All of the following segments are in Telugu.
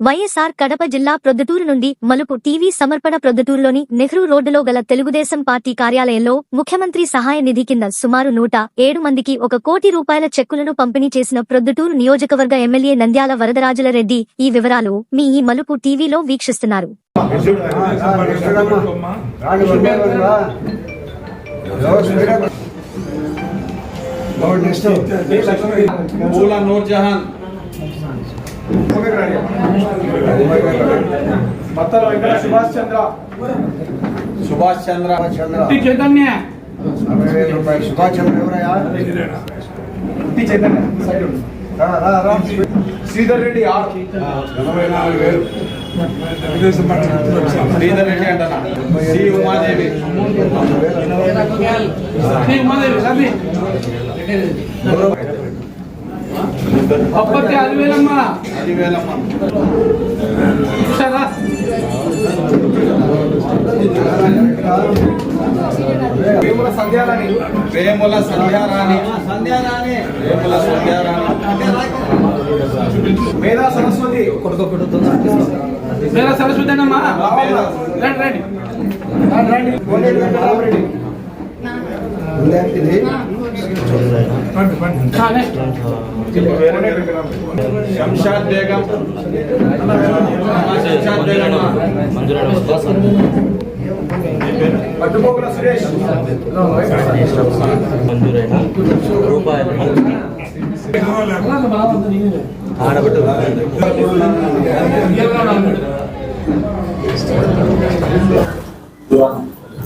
వైఎస్ఆర్ కడప జిల్లా ప్రొద్దుటూరు నుండి మలుపు టీవీ సమర్పణ ప్రొద్దుటూరులోని నెహ్రూ రోడ్డులో గల తెలుగుదేశం పార్టీ కార్యాలయంలో ముఖ్యమంత్రి సహాయ నిధి కింద సుమారు నూట ఏడు మందికి ఒక కోటి రూపాయల చెక్కులను పంపిణీ చేసిన ప్రొద్దుటూరు నియోజకవర్గ ఎమ్మెల్యే నంద్యాల వరదరాజుల రెడ్డి ఈ వివరాలు మీ ఈ మలుపు టీవీలో వీక్షిస్తున్నారు. మూల నూర్ జహాన్ సుభాష్ చంద్ర. సుభాష్ చంద్ర. చైతన్య. సుభాష్ చంద్ర ఎవరయ్యా? చైతన్య. సైడ్ ఉండు. రా, రా, రా. శ్రీధర్ రెడ్డి శ్రీధర్ రెడ్డి అంటనా? సి ఉమాదేవి. శ్రీ ఉమాదేవి రవి అప్పటి అదివేలమ్మ అది వేలమ్మ సరా వేముల సంధ్యారాణి. వేముల సంధ్యారాణి. వేముల సంధ్యారాణి. మేధా సరస్వతి. మేధా సరస్వతి అన్నమ్మా? రండి రండి. రండి, రండి. కోనేరు వెంకటరామరెడ్డి శంషాద్ బేగం. శంషాద్ బేగం సురేష్. మంజూరైన రూపాయలు ఆడబట్టు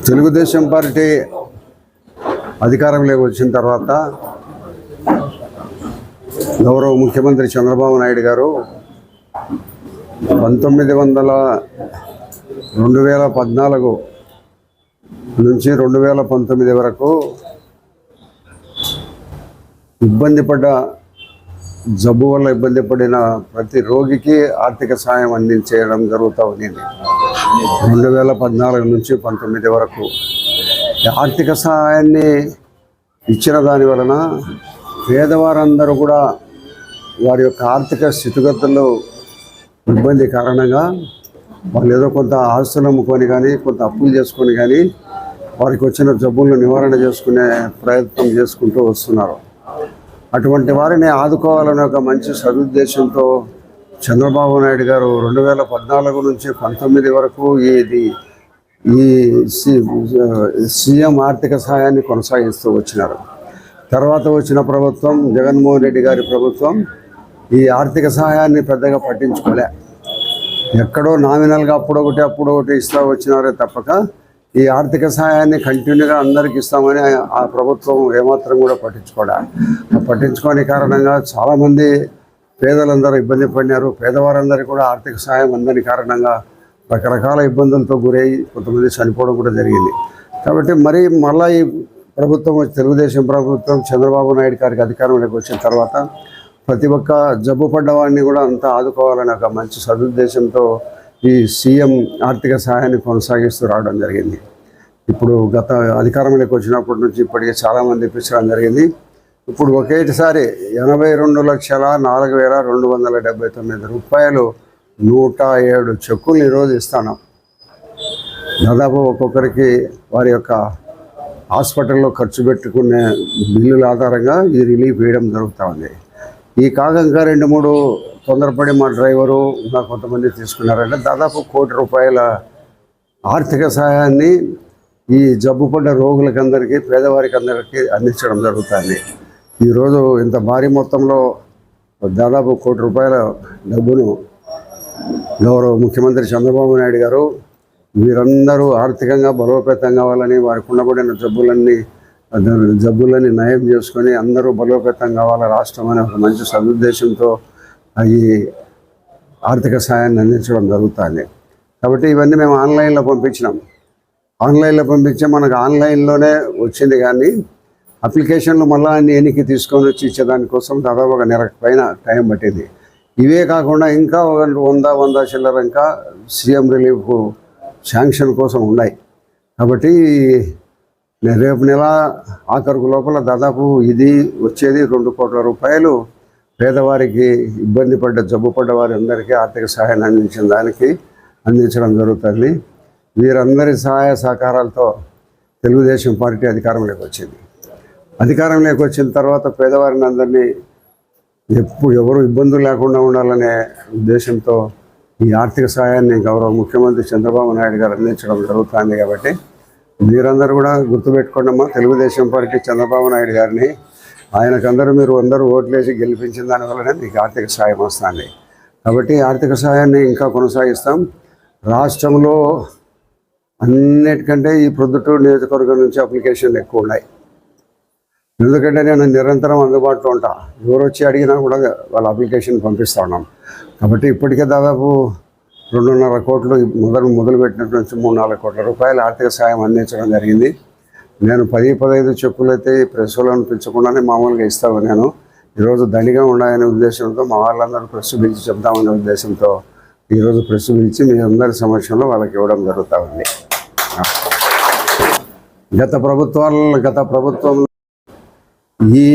తెలుగుదేశం పార్టీ అధికారంలోకి వచ్చిన తర్వాత గౌరవ ముఖ్యమంత్రి చంద్రబాబు నాయుడు గారు పంతొమ్మిది వందల రెండు వేల పద్నాలుగు నుంచి రెండు వేల పంతొమ్మిది వరకు ఇబ్బంది పడ్డ జబ్బు వల్ల ఇబ్బంది పడిన ప్రతి రోగికి ఆర్థిక సాయం అందించేయడం జరుగుతూ ఉంది రెండు వేల పద్నాలుగు నుంచి పంతొమ్మిది వరకు ఆర్థిక సహాయాన్ని ఇచ్చిన దాని వలన పేదవారందరూ కూడా వారి యొక్క ఆర్థిక స్థితిగతుల్లో ఇబ్బంది కారణంగా వాళ్ళు ఏదో కొంత ఆస్తులు అమ్ముకొని కానీ కొంత అప్పులు చేసుకొని కానీ వారికి వచ్చిన జబ్బులను నివారణ చేసుకునే ప్రయత్నం చేసుకుంటూ వస్తున్నారు. అటువంటి వారిని ఆదుకోవాలనే ఒక మంచి సదుద్దేశంతో చంద్రబాబు నాయుడు గారు రెండు వేల పద్నాలుగు నుంచి పంతొమ్మిది వరకు ఇది ఈ సీఎం ఆర్థిక సహాయాన్ని కొనసాగిస్తూ వచ్చినారు. తర్వాత వచ్చిన ప్రభుత్వం జగన్మోహన్ రెడ్డి గారి ప్రభుత్వం ఈ ఆర్థిక సహాయాన్ని పెద్దగా పట్టించుకోలే. ఎక్కడో నామినల్గా అప్పుడొకటి అప్పుడొకటి అప్పుడు ఒకటి ఇస్తా వచ్చినారే తప్పక ఈ ఆర్థిక సహాయాన్ని కంటిన్యూగా అందరికి ఇస్తామని ఆ- ప్రభుత్వం ఏమాత్రం కూడా పట్టించుకోవడం పట్టించుకోని కారణంగా చాలామంది పేదలందరూ ఇబ్బంది పడినారు. పేదవారందరికీ కూడా ఆర్థిక సహాయం అందని కారణంగా రకరకాల ఇబ్బందులతో గురై కొంతమంది చనిపోవడం కూడా జరిగింది. కాబట్టి మరి మళ్ళీ ఈ ప్రభుత్వం తెలుగుదేశం ప్రభుత్వం చంద్రబాబు నాయుడు గారికి అధికారంలోకి వచ్చిన తర్వాత ప్రతి ఒక్క జబ్బు పడ్డవాడిని కూడా అంతా ఆదుకోవాలని ఒక మంచి సదుద్దేశంతో ఈ సీఎం ఆర్థిక సహాయాన్ని కొనసాగిస్తూ రావడం జరిగింది. ఇప్పుడు గత అధికారంలోకి వచ్చినప్పటి నుంచి ఇప్పటికే చాలామంది ఇప్పించడం జరిగింది. ఇప్పుడు ఒకేసారి ఎనభై రెండు లక్షల నాలుగు వేల రెండు వందల డెబ్బై తొమ్మిది రూపాయలు నూట ఏడు చెక్కులు ఈరోజు ఇస్తాను దాదాపు ఒక్కొక్కరికి వారి యొక్క హాస్పిటల్లో ఖర్చు పెట్టుకునే బిల్లుల ఆధారంగా ఈ రిలీఫ్ వేయడం జరుగుతూ ఉంది. ఈ కాగంగా రెండు మూడు తొందరపడి మా డ్రైవరు ఇంకా కొంతమంది తీసుకున్నారంటే దాదాపు కోటి రూపాయల ఆర్థిక సహాయాన్ని ఈ జబ్బు పడ్డ రోగులకి అందరికీ పేదవారికి అందరికీ అందించడం జరుగుతుంది. ఈరోజు ఇంత భారీ మొత్తంలో దాదాపు కోటి రూపాయల డబ్బును గౌరవ ముఖ్యమంత్రి చంద్రబాబు నాయుడు గారు వీరందరూ ఆర్థికంగా బలోపేతం కావాలని వారికి ఉండబడిన జబ్బులన్నీ జబ్బులని నయం చేసుకొని అందరూ బలోపేతం కావాలి రాష్ట్రం అనే ఒక మంచి సదుద్దేశంతో ఈ ఆర్థిక సాయాన్ని అందించడం జరుగుతుంది. కాబట్టి ఇవన్నీ మేము ఆన్లైన్లో పంపించినాం. ఆన్లైన్లో పంపించే మనకు ఆన్లైన్లోనే వచ్చింది కానీ అప్లికేషన్లు మళ్ళీ అన్ని ఎన్నికి తీసుకొని వచ్చి ఇచ్చేదానికోసం దాదాపు ఒక నెల పైన టైం పట్టింది. ఇవే కాకుండా ఇంకా ఒక వంద వంద చిల్లర ఇంకా సీఎం రిలీఫ్ శాంక్షన్ కోసం ఉన్నాయి. కాబట్టి రేపు నెల ఆఖరుకు లోపల దాదాపు ఇది వచ్చేది రెండు కోట్ల రూపాయలు. పేదవారికి ఇబ్బంది పడ్డ జబ్బు పడ్డ వారందరికీ ఆర్థిక సహాయాన్ని అందించిన దానికి అందించడం జరుగుతుంది. వీరందరి సహాయ సహకారాలతో తెలుగుదేశం పార్టీ అధికారంలోకి వచ్చింది. అధికారంలోకి వచ్చిన తర్వాత పేదవారిని అందరినీ ఎప్పుడు ఎవరు ఇబ్బందులు లేకుండా ఉండాలనే ఉద్దేశంతో ఈ ఆర్థిక సహాయాన్ని గౌరవ ముఖ్యమంత్రి చంద్రబాబు నాయుడు గారు అందించడం జరుగుతుంది కాబట్టి మీరందరూ కూడా గుర్తుపెట్టుకోండమ్మా. తెలుగుదేశం పార్టీ చంద్రబాబు నాయుడు గారిని. ఆయనకందరూ మీరు అందరూ ఓట్లేసి గెలిపించిన దానివల్లనే మీకు ఆర్థిక సహాయం వస్తుంది. కాబట్టి ఆర్థిక సహాయాన్ని ఇంకా కొనసాగిస్తాం. రాష్ట్రంలో అన్నిటికంటే ఈ ప్రొద్దుటూరు నియోజకవర్గం నుంచి అప్లికేషన్లు ఎక్కువ ఉన్నాయి. ఎందుకంటే నేను నిరంతరం అందుబాటులో ఉంటా. ఎవరు వచ్చి అడిగినా కూడా వాళ్ళ అప్లికేషన్ పంపిస్తూ ఉన్నాం. కాబట్టి ఇప్పటికే దాదాపు రెండున్నర కోట్లు మొదలు మొదలుపెట్టినట్టు నుంచి మూడు నాలుగు కోట్ల రూపాయల ఆర్థిక సాయం అందించడం జరిగింది. నేను పది పదహైదు చెక్కులు అయితే పెంచకుండానే మామూలుగా ఇస్తాను నేను. ఈరోజు దండిగా ఉండాలనే ఉద్దేశంతో మా వాళ్ళందరూ ప్రెస్ పిలిచి చెప్దామనే ఉద్దేశంతో ఈరోజు ప్రెస్ పిలిచి మీ అందరి సమక్షంలో వాళ్ళకి ఇవ్వడం జరుగుతూ ఉంది. గత ప్రభుత్వాల గత ప్రభుత్వం ఈ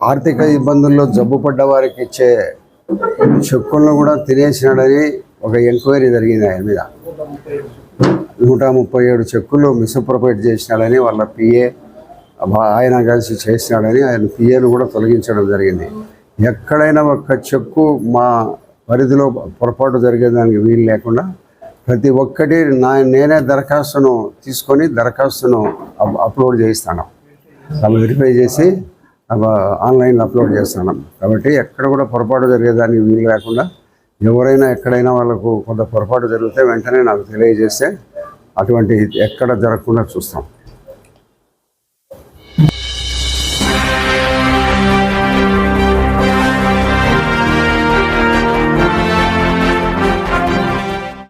ఆర్థిక ఇబ్బందుల్లో జబ్బు పడ్డ వారికి ఇచ్చే చెక్కులను కూడా తినేసినాడని ఒక ఎంక్వైరీ జరిగింది ఆయన మీద. నూట ముప్పై ఏడు చెక్కులు మిస్అప్రోపేట్ చేసినాడని వాళ్ళ పిఏ ఆయన కలిసి చేసినాడని ఆయన పిఏను కూడా తొలగించడం జరిగింది. ఎక్కడైనా ఒక్క చెక్కు మా పరిధిలో పొరపాటు జరిగేదానికి వీలు లేకుండా ప్రతి ఒక్కటి నా నేనే దరఖాస్తును తీసుకొని దరఖాస్తును అప్లోడ్ చేయిస్తాను. అవి వెరిఫై చేసి ఆన్లైన్లో అప్లోడ్ చేస్తాను. కాబట్టి ఎక్కడ కూడా పొరపాటు జరిగేదానికి వీలు లేకుండా ఎవరైనా ఎక్కడైనా వాళ్ళకు కొంత పొరపాటు జరిగితే వెంటనే నాకు తెలియజేస్తే అటువంటి ఎక్కడ జరగకుండా చూస్తాం.